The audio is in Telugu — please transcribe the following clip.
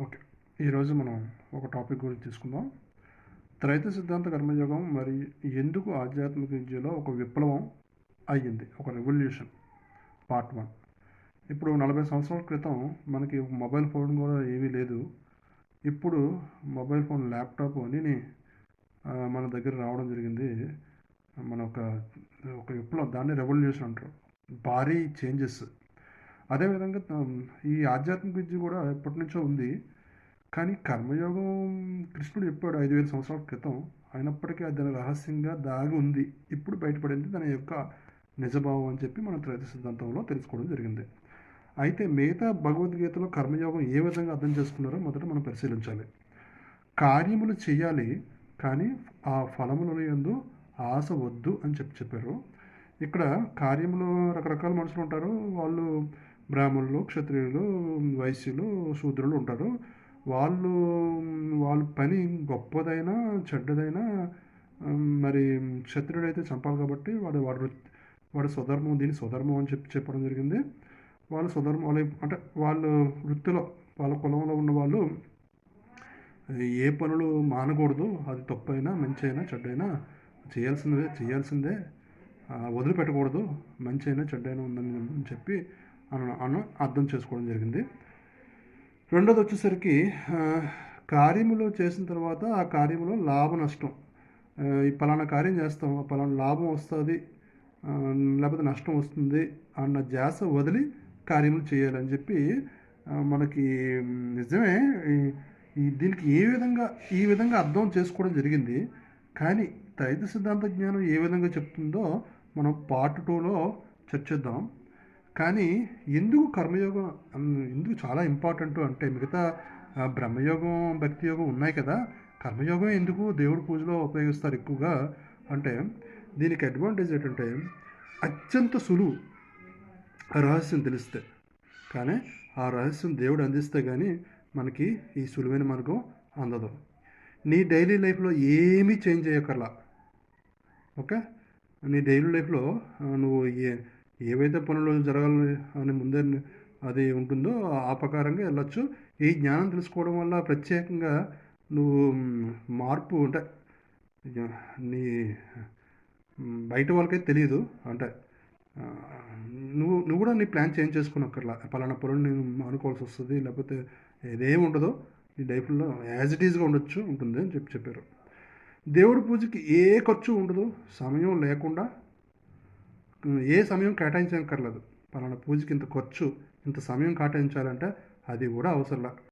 ఓకే. ఈరోజు మనం ఒక టాపిక్ గురించి తీసుకుందాం. త్రైత సిద్ధాంత కర్మయోగం మరి ఎందుకు ఆధ్యాత్మిక విద్యలో ఒక విప్లవం అయ్యింది? ఒక రెవల్యూషన్ పార్ట్ వన్ ఇప్పుడు నలభై సంవత్సరాల క్రితం మనకి మొబైల్ ఫోన్ కూడా ఏమీ లేదు. ఇప్పుడు మొబైల్ ఫోన్ ల్యాప్టాప్ అని మన దగ్గర రావడం జరిగింది. మన ఒక ఒక విప్లవం దాన్ని రెవల్యూషన్ అంటారు. భారీ చేంజెస్ అదేవిధంగా ఈ ఆధ్యాత్మిక విద్య కూడా ఎప్పటి నుంచో ఉంది. కానీ కర్మయోగం కృష్ణుడు చెప్పాడు ఐదు వేల సంవత్సరాల క్రితం. అయినప్పటికీ అది దాని రహస్యంగా దాగి ఉంది. ఇప్పుడు బయటపడింది దాని యొక్క నిజభావం అని చెప్పి మన త్రైత సిద్ధాంతంలో తెలుసుకోవడం జరిగింది. అయితే మిగతా భగవద్గీతలో కర్మయోగం ఏ విధంగా అర్థం చేసుకున్నారో మొదట మనం పరిశీలించాలి. కార్యములు చేయాలి కానీ ఆ ఫలములను యందు ఆశ వద్దు అని చెప్పి చెప్పారు. ఇక్కడ కార్యములు రకరకాల మనుషులు ఉంటారు. వాళ్ళు బ్రాహ్మణులు క్షత్రియులు వైశ్యులు శూద్రులు ఉంటారు. వాళ్ళు వాళ్ళ పని గొప్పదైనా చెడ్డదైనా మరి క్షత్రియుడు అయితే చంపాలి కాబట్టి వాడు వాడు వృత్తి- వాడు స్వధర్మం దీని స్వధర్మం అని చెప్పి చెప్పడం జరిగింది. వాళ్ళు స్వధర్మం వాళ్ళ అంటే వాళ్ళు వృత్తిలో వాళ్ళ కులంలో ఉన్న వాళ్ళు ఏ పనులు మానకూడదు. అది తప్పైనా మంచి అయినా చెడ్డైనా చేయాల్సిందే చేయాల్సిందే వదిలిపెట్టకూడదు. మంచి అయినా చెడ్డైనా ఉందని చెప్పి అన్న అన్న అర్థం చేసుకోవడం జరిగింది. రెండోది వచ్చేసరికి కార్యములో కార్యములు చేసిన తర్వాత ఆ కార్యములో లాభ నష్టం. ఈ పలానా కార్యం చేస్తాం ఆ పలానా లాభం వస్తుంది లేకపోతే నష్టం వస్తుంది అన్న జాస వదిలి కార్యములు చేయాలని చెప్పి మనకి నిజమే దీనికి ఏ విధంగా ఈ విధంగా అర్థం చేసుకోవడం జరిగింది. కానీ తైత సిద్ధాంత జ్ఞానం ఏ విధంగా చెప్తుందో మనం పార్ట్ టూలో చర్చిద్దాం. కానీ ఎందుకు కర్మయోగం ఎందుకు చాలా ఇంపార్టెంట్ అంటే మిగతా బ్రహ్మయోగం భక్తి యోగం ఉన్నాయి కదా. కర్మయోగం ఎందుకు దేవుడి పూజలో ఉపయోగిస్తారు ఎక్కువగా అంటే దీనికి అడ్వాంటేజ్ ఏంటంటే అత్యంత సులువు ఆ రహస్యం తెలిస్తే. కానీ ఆ రహస్యం దేవుడు అందిస్తే కానీ మనకి ఈ సులువైన మార్గం అందదు. నీ డైలీ లైఫ్లో ఏమీ చేంజ్ చేయకర్లా ఓకే? నీ డైలీ లైఫ్లో నువ్వు ఏ ఏవైతే పనులు జరగాలని అని ముందే అది ఉంటుందో ఆ ప్రకారంగా వెళ్ళొచ్చు. ఈ జ్ఞానం తెలుసుకోవడం వల్ల ప్రత్యేకంగా నువ్వు మార్పు అంటే నీ బయట వాళ్ళకైతే తెలియదు అంటే నువ్వు నువ్వు కూడా నీ ప్లాన్ చేంజ్ చేసుకుని అక్కర్లా పలానా పనులు నేను అనుకోవాల్సి వస్తుంది లేకపోతే ఏదేమి ఉండదో ఈ లైఫ్లో యాజ్ ఇట్ ఈజ్గా ఉండొచ్చు ఉంటుంది అని చెప్పి చెప్పారు. దేవుడి పూజకి ఏ ఖర్చు ఉండదు సమయం లేకుండా ఏ సమయం కేటాయించక్కర్లేదు పలానా పూజకి ఇంత ఖర్చు ఇంత సమయం కేటాయించాలంటే అది కూడా అవసరంలా.